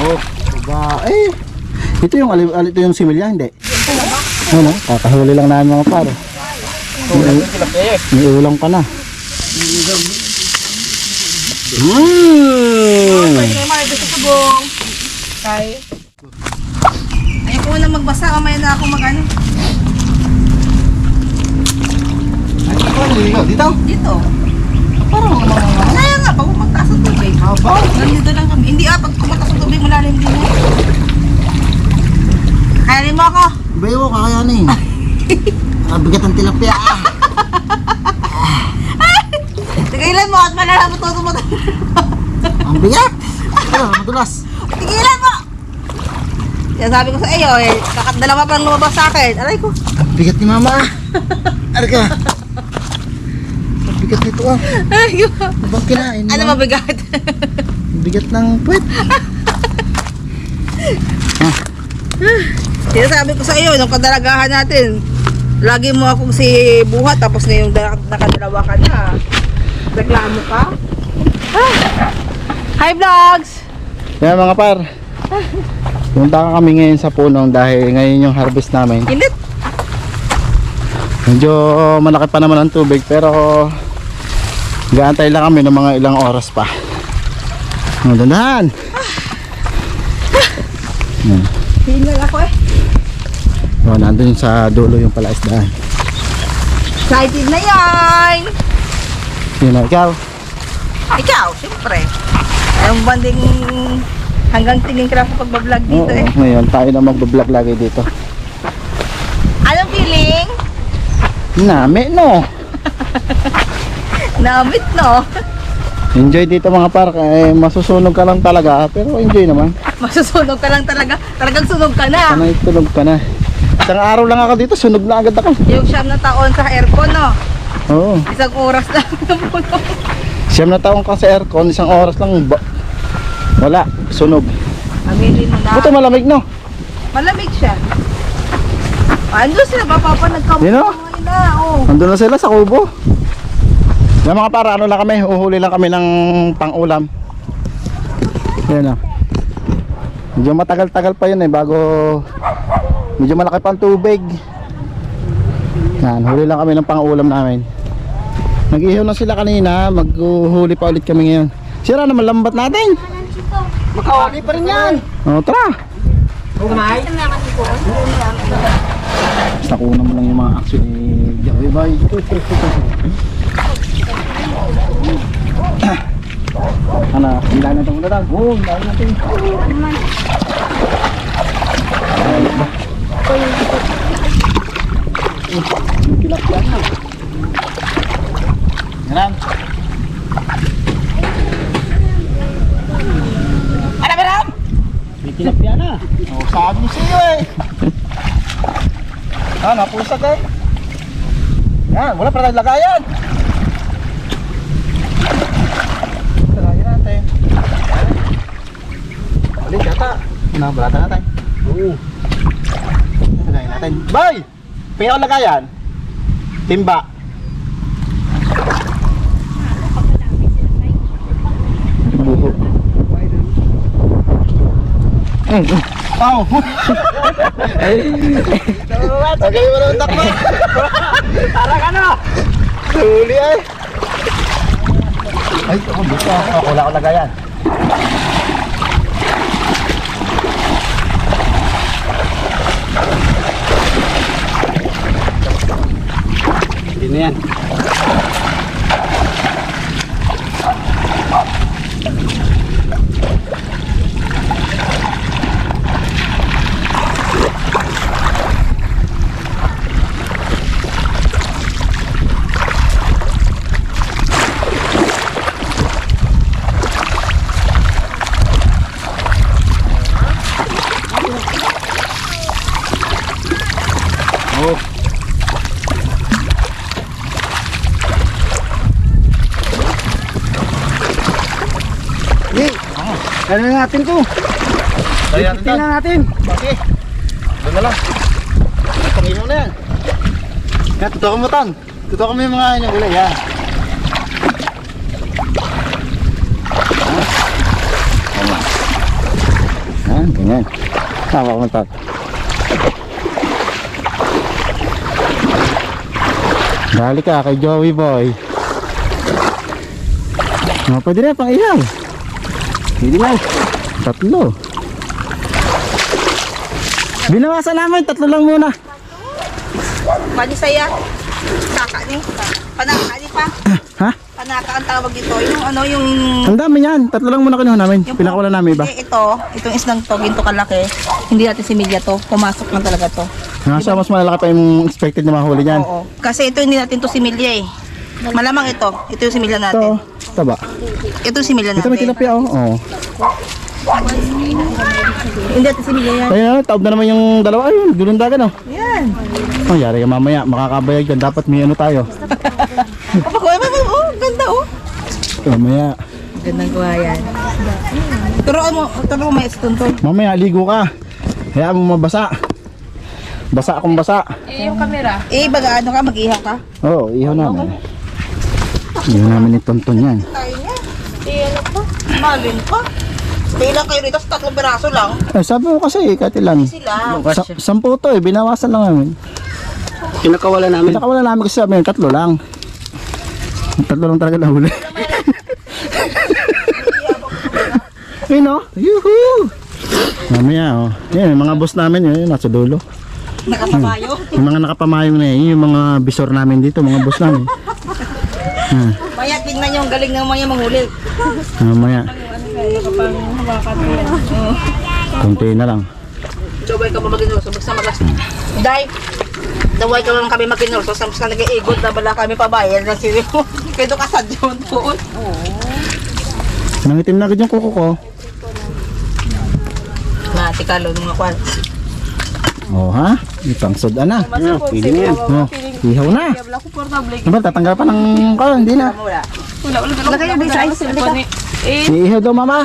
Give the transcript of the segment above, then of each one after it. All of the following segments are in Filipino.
Oh, ba eh. Ito yung ali, ali- ito yung similya, hindi. Ano, kakahuli lang namin mga pare. May, may ulam ka na. Mm. Mga. Kay. Ayoko na magbasa. Mamaya na ako mag ano. Dito? Dito. Parang mga magtaas ng tubig. Aba. Nandito lang kami. Hindi ah, pag kumataas ng tubig, malalim din yan. Kaya mo ako. Bayo, kakayanin. Ang bigat ng tilapia. Tigilan mo at malala mo todo mo. Ang bigat. Ito, madulas. Tigilan mo! Kaya sabi ko sa iyo eh, kakat dalawa pang lumabas sa akin. Aray ko. Ang bigat ni mama. Arga. Ang bigat nito ah. Ay, Abang kinain mo. ano mabigat? Ang bigat ng puwet. Kaya sabi ko sa iyo, nung kadalagahan natin, lagi mo akong si buhat, tapos ngayong da- nakadalawa ka na. Reklamo ka? Ah. Hi vlogs! Kaya mga par. Punta ka kami ngayon sa punong dahil ngayon yung harvest namin. Init! Medyo malaki pa naman ang tubig pero gaantay lang kami ng mga ilang oras pa. Dandahan. Yan. Hingal ako eh. Oh, nandun sa dulo yung palaisdaan. Excited na yan! Yun na, ikaw. Ikaw, siyempre. Ang banding hanggang tingin ka lang sa pagbablog dito Oo, eh. ngayon tayo na magbablog lagi dito. Anong feeling? Nami, no? Namit no? Enjoy dito mga par. Eh, masusunog ka lang talaga pero enjoy naman. Masusunog ka lang talaga. Talagang sunog ka na. Sanay tulog ka na. Isang araw lang ako dito, sunog na agad ako. Yung siyam na taon sa aircon no? Oo. Isang oras lang. Siyam na taong ka sa aircon, isang oras lang ba- wala, sunog. Aminin mo na. Buto malamig no? Malamig siya. Ando sila ba papa nagkampo Yun, oh. ngayon na. Oh. Nandun na sila sa kubo. Yan mga para, ano lang kami, uhuli lang kami ng pang-ulam. Yan o. Medyo matagal-tagal pa yun eh, bago medyo malaki pa ang tubig. Yan, huli lang kami ng pang-ulam namin. Nag-ihaw na sila kanina, maghuhuli pa ulit kami ngayon. Sira naman lambat natin. Makawali pa rin yan. O, tara. Kumay? Kunan mo lang yung mga action ni Joey Boy. Ano, hindi na ito muna lang. Oo, hindi natin. Yung tilapia na. Yan. Ano ba ram? May tilapia na. Oh, sabi sa iyo eh. Ah, napusag eh. Yan, wala pa tayong. Lagayan Balik yata. Ano, balata natin. Oo. Lagayan natin. Bay! Pino lagayan? Timba. Buho. Mm. Pau. Tagay mo naman takbo. Para ka na. Huli ay. Ay, ako dito ako. Wala ko lagayan. Na yan. Oh. Hindi. Ano na natin to? Kaya natin Tingnan natin. Okay. Doon na lang. Panginoon na yan. Yan, tutukan mo tan. Tutukan mo yung mga inyong gulay. Yan. Ganyan. Tama ko tat. Dali ka kay Joey boy. Mga pwede na pang ihaw. Pwede na. Tatlo. Binawasan namin, tatlo lang muna. Pani saya. Kaka ni. Panaka ni pa. Ha? Panaka ang tawag dito. Yung ano, yung... Ang dami yan. Tatlo lang muna kinuha namin. yung Pinakawala namin iba. Hindi, ito. Itong islang to, ginto kalaki. Hindi natin similya to. Pumasok lang talaga to. Nasa mas malalaki pa yung expected na mahuli dyan. Oo. Kasi ito hindi natin to similya eh. Malamang ito. Ito yung similya Ito, natin. taba. Ito yung similya Ito may natin. tilapia oh. oh. Hindi natin similya yan. Ayun, oh, taob na naman yung dalawa. Ayun, gulundagan oh. Yan. Oh, yari ka mamaya. Makakabayag dyan. Dapat may ano tayo. Papa ko, mama, oh, ganda oh. Mamaya. Gandang gawa yan. Turuan mo, turuan mo may istunton. Mamaya, ligo ka. Kaya mo mabasa. Basa akong basa. Eh, baga ano ka, mag-ihaw ka? Oo, oh, ihaw namin. Ihaw namin ni Tonton yan. Tayo niya. Eh, ano pa? Malin pa. Kailan kayo rito sa tatlong piraso lang? Eh, sabi mo kasi, kahit ilan. Sila. Sa, sampu to eh, binawasan lang namin. Pinakawala namin. Pinakawala namin kasi sabi, tatlo lang. Tatlo lang talaga nahuli. Ayun o, yuhu! Mamaya oh. Yan, yung mga boss namin yun, yun, nasa dulo. Nakapabayo. Yung mga nakapamayong na yun, yung mga bisor namin dito, mga boss namin. Hmm, Maya, tingnan yung galing ng mga manghuli. mamaya. Kunti na lang. Daway ka ba maginulso? Basta magas. Day, daway ka lang kami maginulso. Sa mga nag-iigot na bala kami pabayan. Lang sila mo. Kaya doon ka sa John po. Nangitim na agad yung kuko ko. Mati ka lo mga kwan. Oh ha? Ipangsod na. Pwede na yan. Oh, ihaw na. Diba, tatanggal pa ng oh, hindi na. Wala. Wala, wala. Wala kayo, may size. Iihaw daw, mama.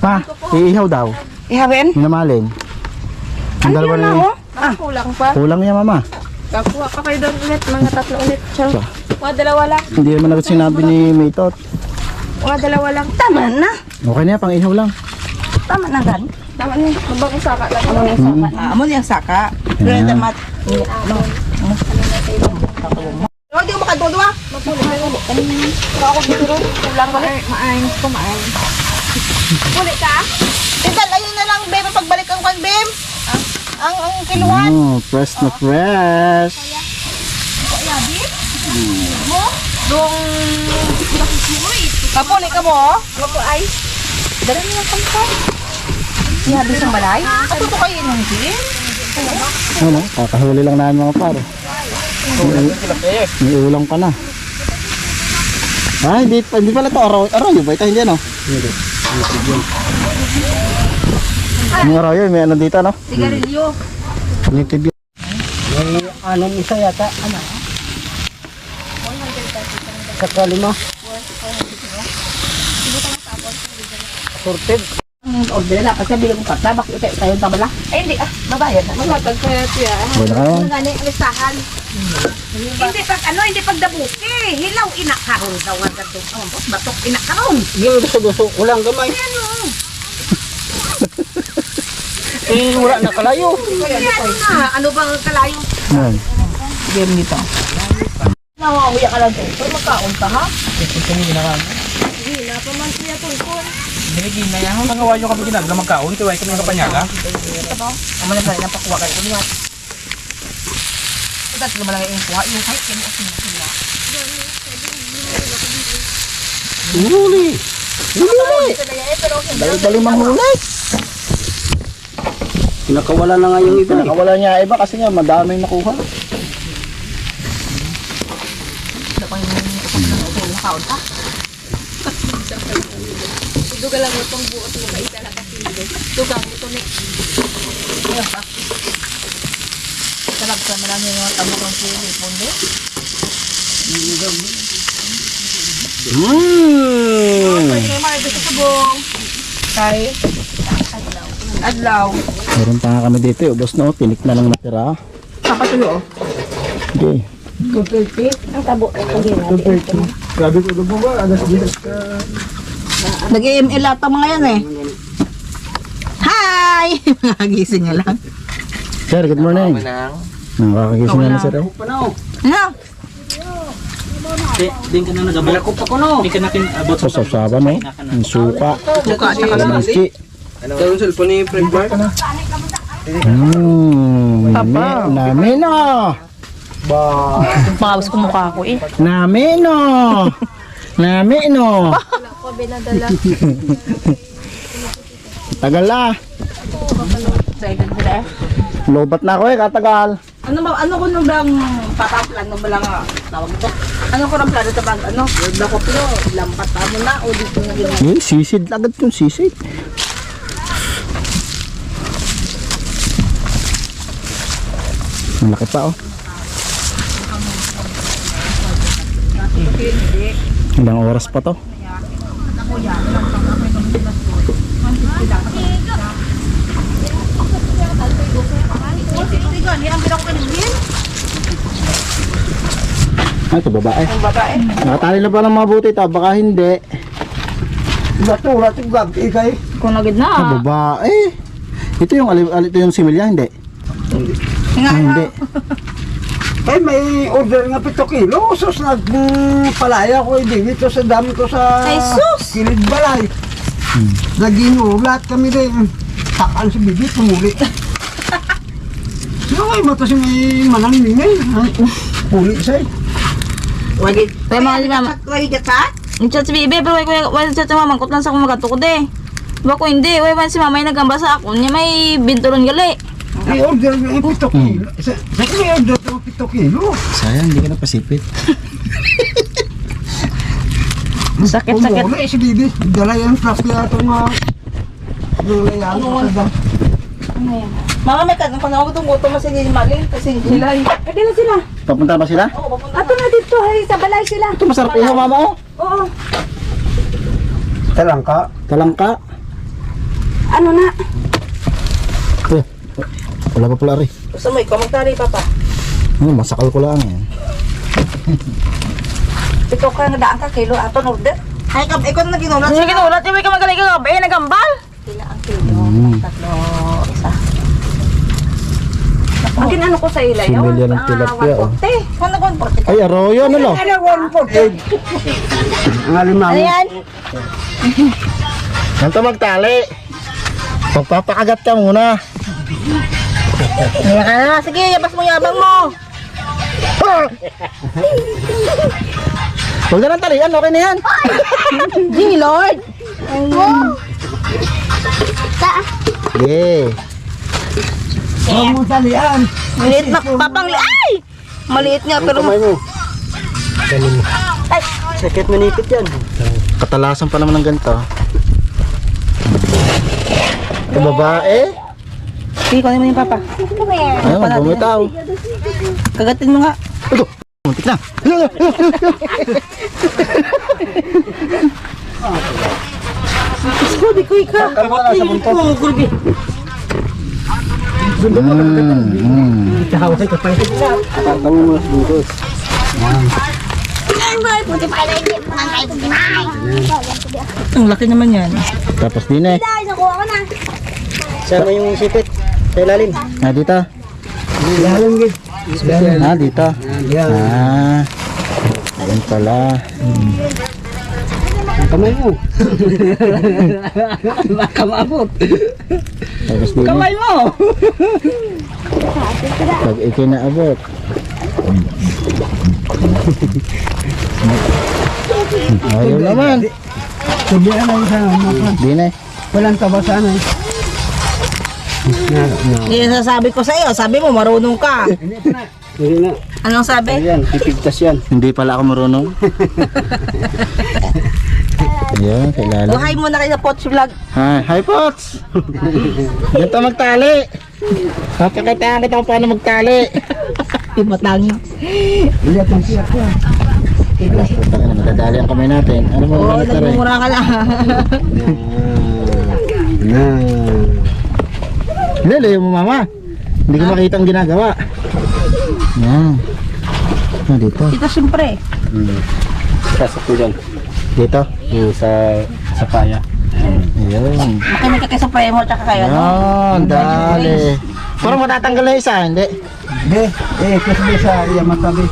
Pa, iihaw daw. Ihawin? Minamalin. Ang dalawa na yun. Ah, Kulang pa. Kulang niya, mama. Kakuha pa kayo doon ulit. Mga tatlo ulit. Char. So, Mga dalawa lang. hindi naman agad sinabi ni Maytot. Mga dalawa lang. Tama na. Okay na yan, pang ihaw lang. Tama na gan. Tama na. Mabang usaka lang. Mabang usaka. Amo niyang saka. Ayan. Pero ito mat. Ano? Oh, di ko makadulo ah. Ako dito. Kulang ba? Maayon ko maayon. Uli ka? Tintal, ayun na lang, Bem. Pagbalik ang kwan, Bem. Ang, ang kiluhan. Oh, fresh na fresh. Dong... Kapuli ka mo, ay. Dala niyo ang kampa. Ihabis ang balay? Ato to kayo nung din. Ano, kakahuli lang namin mga pare. May, may ulang pa na. Ah, hindi, hindi pala to araw, araw ba? Ito hindi ano? Yung araw may ano dito, no? Sigarilyo. Native yun. May anong isa yata. Ano? Saka lima. Sorted. Order na, kasi bilang kong karta, bakit ito tayo tabala? Ay, hindi ah, mabayad na. Maglatag kaya tiya. Wala ka. Gani, alisahan. Hindi pag ano, hindi pag dabuki. Hilaw ina karon daw ang gatong ang boss batok ina karon. Yung gusto-gusto ko lang gamay. eh, wala na kalayo. Ano na, ano bang kalayo? Yan. Game nito. Nawawiya ka lang to. Pero magkaon ka ha? Binigyan na yan. Ang gawa nyo kami ginagawa magkaon. Tiwai kami nakapanyaga. Ang mga na pakuha ka. Ano nga? Ito sila malangay yung kuha. Yung kahit kaya mo sila. Huli! Huli! Dali-dali manghuli. Pinakawala na nga yung iba. eh. Nakawala niya iba kasi nga madaming nakuha. Makaon ka? Duga lang itong buot mo kaisa lang kasi. Duga mo ito ni. Talagsan mo lang yung mga tamo kong sili. Pundi. Mmm! Kaya mga sa sabong. Kay. Adlaw. Meron pa nga kami dito. eh. Ubos na oh. Pinik na lang natira. Kapatulo oh. Okay. Ang tabo. Ang gina. Nag-EML ata mga yan eh. Hi! Makagising nga lang. Sir, good morning. Nakakagising na na sir eh. Paano? Ano? Di, di ka na nagabot. Malakop ako no. Hindi ka natin abot Sa sapsaba no? Ang suka. Buka at saka Kalamansi. Gawin cellphone ni Frank Mark. Hmm, nami, nami no. Makabas ko mukha ko eh. Nami no. Nami no. Tagal na. Lobat na ako eh, katagal. Ano ba, ano ko nung bang pataplan nung balang ah, tawag ito? Ano ko nang plano sa bang, ano? Word na ko lampat pa mo na o dito na ginawa. Eh, sisid agad yung sisid. Ang laki pa oh. Ilang oras pa to? Ay, ito babae. Ang babae. Nakatali na pa ng mabuti ito, baka hindi. Naturat yung gabi kay. Kung nagid na. babae. Ito yung ali, ali- ito yung similya, hindi. Ah, hindi. Ay, may order nga 7 kilo. Sus, nagpalaya ko hindi. Dito sa dami ko sa Ay, sus! kilid balay. Naginulat kami rin. Takan si Bibi, tumuli. Sino kayo mata si may manangling eh? Ay, Puli siya eh. Wagit. Kaya mga lima. Wagi ka sa? Yung chat si Bibi, pero ko wala chat si mama, kot lang sa kumagat ko de. Ba ko hindi, man si mama yung nagamba sa ako, niya may binturon gali. May order nga 7 kilo. Sa, sa may order ko 7 kilo. Sayang, hindi ka na pasipit. Sakit, sakit. Tumuli si Bibi. Dala yung truck yata nga. Lulayan ko sa dam. Mama, may kanong panawag itong gutom mo si Malin kasi sila. Pwede na sila. Papunta ba sila? Ato na dito, ay, sa balay sila. Ito masarap ihaw, mama oh. Oo. Talang ka. Talangka. Ano na? Eh, wala pa pala rin. Gusto mo, ikaw magtari, papa. Ano, masakal ko lang yan. Ito ka nga daan ka kilo ato order. Ay ka ikaw na ginulat. Sige ginulat, may ka magaling ka ba? Eh nagambal. Pila ang kilo? Mm. Tatlo, isa. Ang ginano ko sa ilay. Similya ng tilapia oh. Te, ano ko porte? Ay, arroyo, ano lo? Ano, 148. Ang alimaw. Ano yan? Ganito magtali. Pagpapakagat ka muna. Na. Sige, yabas mo yabang mo. Huwag na lang talian, okay na yan. Gee, Lord. Okay. Huwag mo talian. Maliit na papang Ay! Maliit nga pero mo. Sakit manipit yan. Katalasan pa naman ng ganito. Ito babae. Sige, kunin mo yung papa. Ayun, bumitaw. Kagatin mo nga. Ito, muntik na. Isko, di ko ikaw. Ay, ko, gurbi. Mm, mm. Kahaway ka pa yun. Tatang mo sa bungkus. Ang laki naman yan. Tapos din eh. Sana yung sipit. Sa ilalim. Ah, dito. Ilalim gid. Ah, dito. Yan. Ah. Ayun pala. Kamay mo. Baka maabot. Tapos eh. Kamay mo. Pag ikinaabot. Ayaw naman. Sabi na lang sa mga Din eh. Walang kabasan eh. Yan sasabi ko sa iyo. Sabi mo, marunong ka. Hindi na. Anong sabi? Ayan, pipigtas yan. Hindi pala ako marunong. Ayan, kilala. Oh, hi muna kayo sa Pots Vlog. Hi, hi Pots! Ganito magtali. Papakita kita kung paano magtali. Ibatangi. Ulit ang siyak ko. Puta ka na, madadali ang kamay natin. Ano mo Oo, ito rin? nagmumura ka lang. Na. Hindi, layo mo mama. Hindi ko makita ang ginagawa. Yan. Ah, dito. Ito siyempre. Pasok ko dyan. Dito. Yung sa sa paya. Ayun. Makinig ka kay Supremo tsaka kay ano. Yan, dali. Parang matatanggal na isa, hindi? Hindi, eh, kasi sa Yamatabi.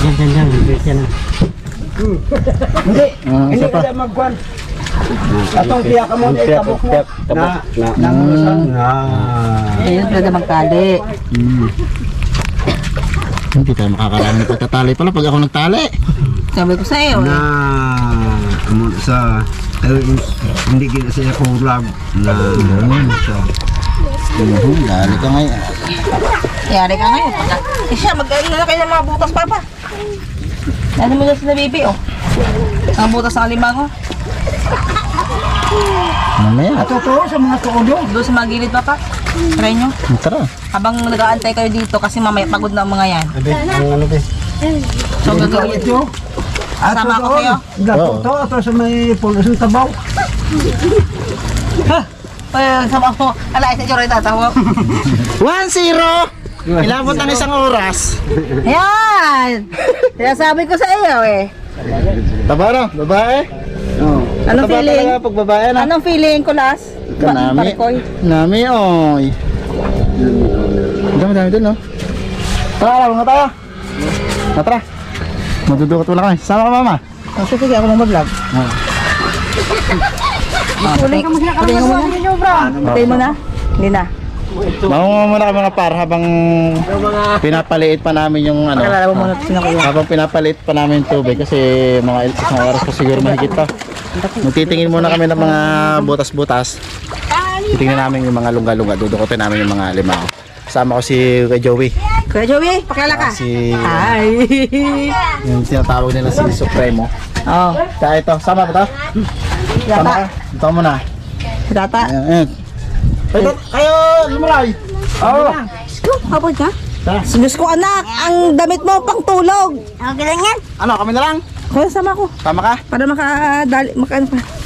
Yan, yan, yan. Yan, Hindi, Ah, hindi isa ka magkwan. Atong tiyak ka mo, eh, tabok mo. Na, na, na. Ayun, pwede magtali. Hindi tayo makakalaman ng pagtatali pala pag ako nagtali. Sabi ko sa iyo. Na, amo sa, eh, hindi kita siya kulag. Na, sa, Mhm, Dali ka ngayon. Yari ka ngayon. Eh siya, mag-ano na kayo ng mga butas, Papa. Ano mo na sila, baby, oh. Ang butas ng alimango. Mamaya. totoo sa mga tuodo. Doon sa mga gilid, Papa. Try nyo. Tara. Habang nag-aantay kayo dito kasi mamaya pagod na ang mga yan. Abi, ang ano be? So, gagawin. Ito. Kasama ako sa'yo. Dato to, ato sa may pulos ng tabaw. Ay, sama mo. Ala, isa dyan rin tatawa. 1-0! Ilabot ang isang oras. Yan! Sinasabi ko sa iyo, eh. Taba na, babae. Anong Taba feeling? talaga pag babae na. Anong feeling ko, Las? Kanami. Parikoy. Nami, oy. Dami, dami dun, no? Tara, mga tayo. Ah, Tara. Madudukot mo lang kami. Sama ka, mama. Oh, sige, sige, ako mag-vlog. Patay ka mo sila ka Patay mo na? Hindi na. Mamunga muna kami mga par habang pinapaliit pa namin yung ano. Pakalala mo muna ito sinakuha. Habang pinapaliit pa namin yung tubig kasi mga isang oras pa siguro mahigit pa. Magtitingin muna kami ng mga butas-butas. Titingnan namin yung mga lungga-lungga. Dudukotin namin yung mga limaw. Kasama ko si Kuya Joey. Kuya Joey, pakilala ka. Si Hi! yung tinatawag nila si Supremo. Oh, Kaya ito, sama ba ito? Sama ka? Ito muna. data. Ayan, ayan. Kayo, kayo lumulay. Oo. Abot ka? Tara. Diyos ko anak, ang damit mo pang tulog. Okay lang yan. Ano, kami na lang. Kuya, sama ko. Tama ka? Para makadali, makaano pa.